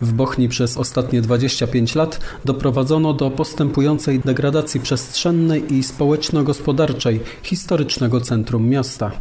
W Bochni przez ostatnie 25 lat doprowadzono do postępującej degradacji przestrzennej i społeczno-gospodarczej historycznego centrum miasta.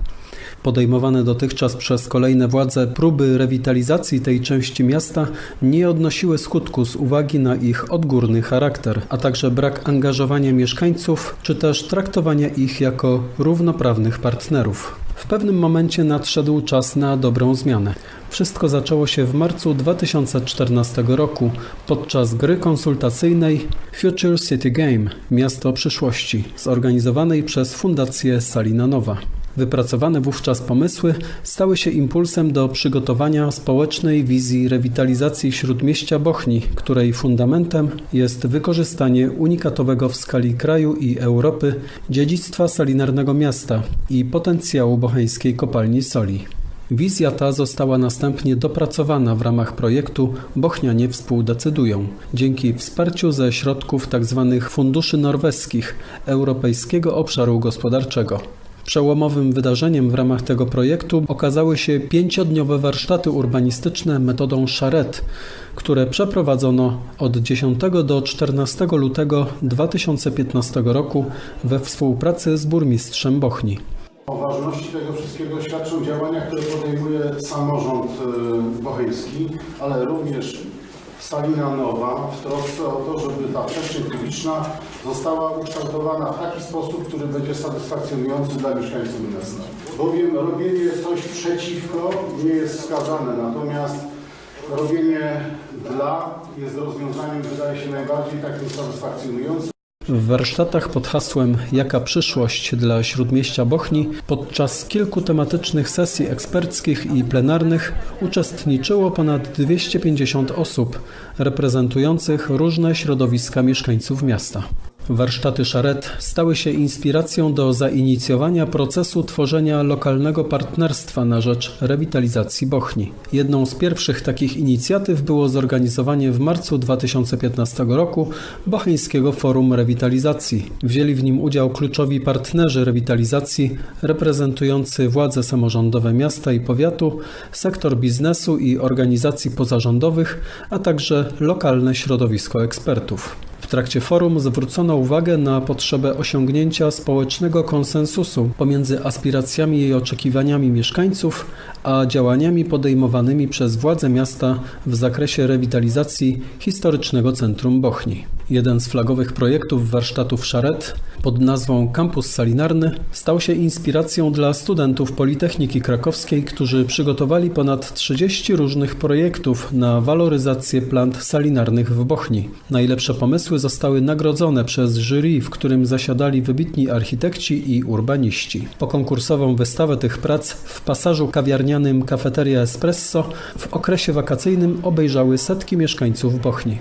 Podejmowane dotychczas przez kolejne władze próby rewitalizacji tej części miasta nie odnosiły skutku z uwagi na ich odgórny charakter, a także brak angażowania mieszkańców czy też traktowania ich jako równoprawnych partnerów. W pewnym momencie nadszedł czas na dobrą zmianę. Wszystko zaczęło się w marcu 2014 roku podczas gry konsultacyjnej Future City Game Miasto Przyszłości, zorganizowanej przez Fundację Salina Nowa. Wypracowane wówczas pomysły stały się impulsem do przygotowania społecznej wizji rewitalizacji śródmieścia Bochni, której fundamentem jest wykorzystanie unikatowego w skali kraju i Europy dziedzictwa salinarnego miasta i potencjału bocheńskiej kopalni soli. Wizja ta została następnie dopracowana w ramach projektu Bochnianie współdecydują dzięki wsparciu ze środków tzw. funduszy norweskich Europejskiego Obszaru Gospodarczego. Przełomowym wydarzeniem w ramach tego projektu okazały się pięciodniowe warsztaty urbanistyczne metodą Charette, które przeprowadzono od 10 do 14 lutego 2015 roku we współpracy z burmistrzem Bochni. O ważności tego wszystkiego świadczą działania, które podejmuje samorząd y, bocheński, ale również Salina Nowa w trosce o to, żeby ta przestrzeń publiczna została ukształtowana w taki sposób, który będzie satysfakcjonujący dla mieszkańców miasta. Bowiem robienie coś przeciwko nie jest wskazane, natomiast robienie dla jest rozwiązaniem, wydaje się, najbardziej takim satysfakcjonującym. W warsztatach pod hasłem Jaka przyszłość dla Śródmieścia Bochni podczas kilku tematycznych sesji eksperckich i plenarnych uczestniczyło ponad 250 osób reprezentujących różne środowiska mieszkańców miasta. Warsztaty Szaret stały się inspiracją do zainicjowania procesu tworzenia lokalnego partnerstwa na rzecz rewitalizacji Bochni. Jedną z pierwszych takich inicjatyw było zorganizowanie w marcu 2015 roku Bocheńskiego Forum Rewitalizacji. Wzięli w nim udział kluczowi partnerzy rewitalizacji reprezentujący władze samorządowe miasta i powiatu, sektor biznesu i organizacji pozarządowych, a także lokalne środowisko ekspertów. W trakcie forum zwrócono uwagę na potrzebę osiągnięcia społecznego konsensusu pomiędzy aspiracjami i oczekiwaniami mieszkańców, a działaniami podejmowanymi przez władze miasta w zakresie rewitalizacji historycznego centrum Bochni. Jeden z flagowych projektów warsztatów Szaret pod nazwą Kampus Salinarny stał się inspiracją dla studentów Politechniki Krakowskiej, którzy przygotowali ponad 30 różnych projektów na waloryzację plant salinarnych w Bochni. Najlepsze pomysły zostały nagrodzone przez jury, w którym zasiadali wybitni architekci i urbaniści. Pokonkursową wystawę tych prac w pasażu kawiarnianym Cafeteria Espresso w okresie wakacyjnym obejrzały setki mieszkańców Bochni.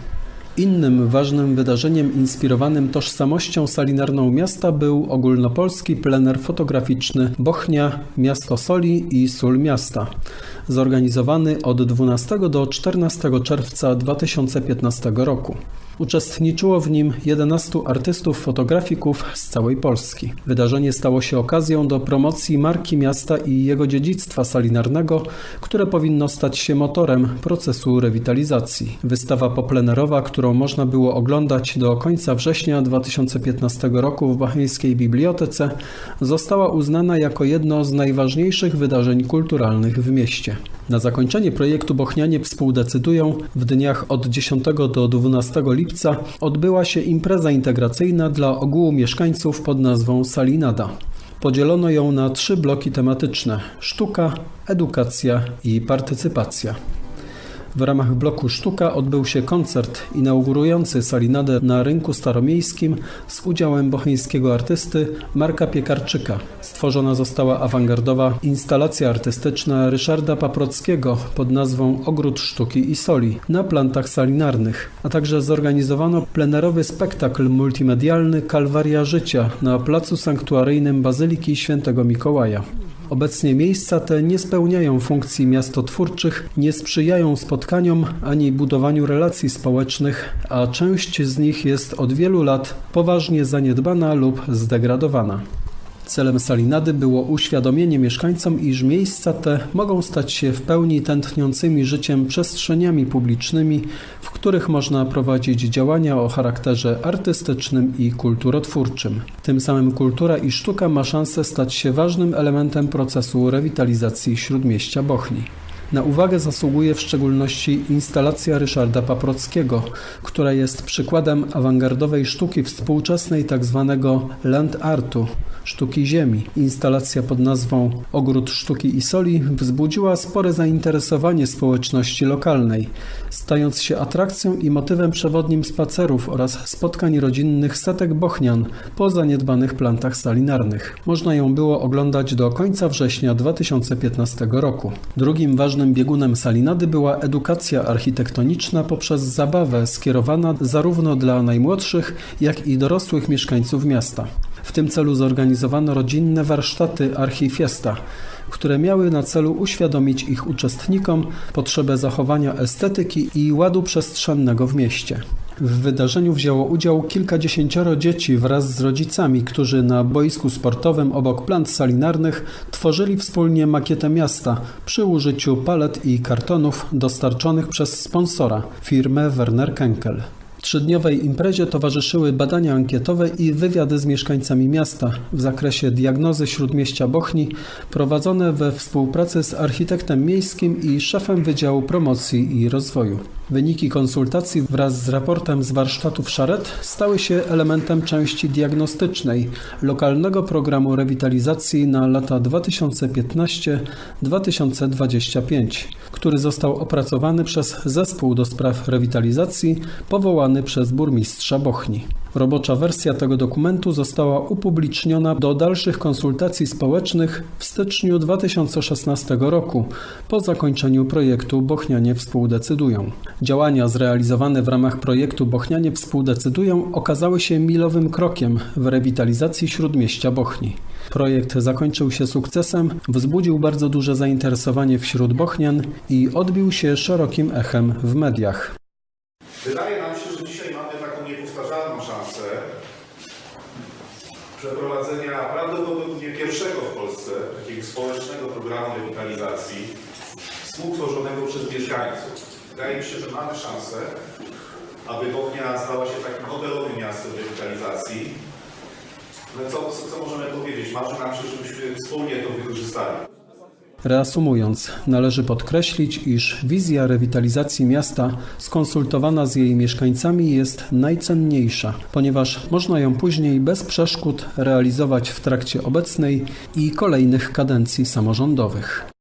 Innym ważnym wydarzeniem inspirowanym tożsamością salinarną miasta był ogólnopolski plener fotograficzny Bochnia, Miasto Soli i Sól Miasta, zorganizowany od 12 do 14 czerwca 2015 roku. Uczestniczyło w nim 11 artystów fotografików z całej Polski. Wydarzenie stało się okazją do promocji marki miasta i jego dziedzictwa salinarnego, które powinno stać się motorem procesu rewitalizacji. Wystawa poplenerowa, którą można było oglądać do końca września 2015 roku w Bacheńskiej Bibliotece, została uznana jako jedno z najważniejszych wydarzeń kulturalnych w mieście. Na zakończenie projektu Bochnianie współdecydują w dniach od 10 do 12 lipca odbyła się impreza integracyjna dla ogółu mieszkańców pod nazwą Salinada. Podzielono ją na trzy bloki tematyczne: sztuka, edukacja i partycypacja. W ramach bloku Sztuka odbył się koncert inaugurujący salinadę na rynku staromiejskim z udziałem bocheńskiego artysty Marka Piekarczyka. Stworzona została awangardowa instalacja artystyczna Ryszarda Paprockiego pod nazwą Ogród Sztuki i Soli na plantach salinarnych, a także zorganizowano plenerowy spektakl multimedialny Kalwaria Życia na placu sanktuaryjnym Bazyliki Świętego Mikołaja. Obecnie miejsca te nie spełniają funkcji miastotwórczych, nie sprzyjają spotkaniom ani budowaniu relacji społecznych, a część z nich jest od wielu lat poważnie zaniedbana lub zdegradowana. Celem salinady było uświadomienie mieszkańcom, iż miejsca te mogą stać się w pełni tętniącymi życiem przestrzeniami publicznymi, w których można prowadzić działania o charakterze artystycznym i kulturotwórczym. Tym samym kultura i sztuka ma szansę stać się ważnym elementem procesu rewitalizacji śródmieścia Bochni. Na uwagę zasługuje w szczególności instalacja Ryszarda Paprockiego, która jest przykładem awangardowej sztuki współczesnej tzw. land artu, sztuki ziemi. Instalacja pod nazwą Ogród Sztuki i Soli wzbudziła spore zainteresowanie społeczności lokalnej, stając się atrakcją i motywem przewodnim spacerów oraz spotkań rodzinnych setek bochnian po zaniedbanych plantach salinarnych. Można ją było oglądać do końca września 2015 roku. Drugim ważnym biegunem salinady była edukacja architektoniczna poprzez zabawę skierowana zarówno dla najmłodszych, jak i dorosłych mieszkańców miasta. W tym celu zorganizowano rodzinne warsztaty Archifiesta, które miały na celu uświadomić ich uczestnikom potrzebę zachowania estetyki i ładu przestrzennego w mieście. W wydarzeniu wzięło udział kilkadziesięcioro dzieci wraz z rodzicami, którzy na boisku sportowym obok plant salinarnych tworzyli wspólnie makietę miasta przy użyciu palet i kartonów dostarczonych przez sponsora, firmę Werner Kenkel. Trzydniowej imprezie towarzyszyły badania ankietowe i wywiady z mieszkańcami miasta w zakresie diagnozy śródmieścia Bochni prowadzone we współpracy z architektem miejskim i szefem Wydziału Promocji i Rozwoju. Wyniki konsultacji wraz z raportem z warsztatów Szaret stały się elementem części diagnostycznej lokalnego programu rewitalizacji na lata 2015-2025, który został opracowany przez Zespół do spraw rewitalizacji powołany przez burmistrza Bochni. Robocza wersja tego dokumentu została upubliczniona do dalszych konsultacji społecznych w styczniu 2016 roku po zakończeniu projektu Bochnianie współdecydują. Działania zrealizowane w ramach projektu Bochnianie współdecydują okazały się milowym krokiem w rewitalizacji śródmieścia Bochni. Projekt zakończył się sukcesem, wzbudził bardzo duże zainteresowanie wśród Bochnian i odbił się szerokim echem w mediach. Wydaje nam się, że dzisiaj mamy taką niepowtarzalną szansę prawdopodobnie pierwszego w Polsce takiego społecznego programu rewitalizacji współtworzonego przez mieszkańców. Wydaje mi się, że mamy szansę, aby Bochnia stała się takim modelowym miastem rewitalizacji. Ale co, co, możemy powiedzieć? Marzy nam się, żebyśmy wspólnie to wykorzystali. Reasumując, należy podkreślić, iż wizja rewitalizacji miasta skonsultowana z jej mieszkańcami jest najcenniejsza, ponieważ można ją później bez przeszkód realizować w trakcie obecnej i kolejnych kadencji samorządowych.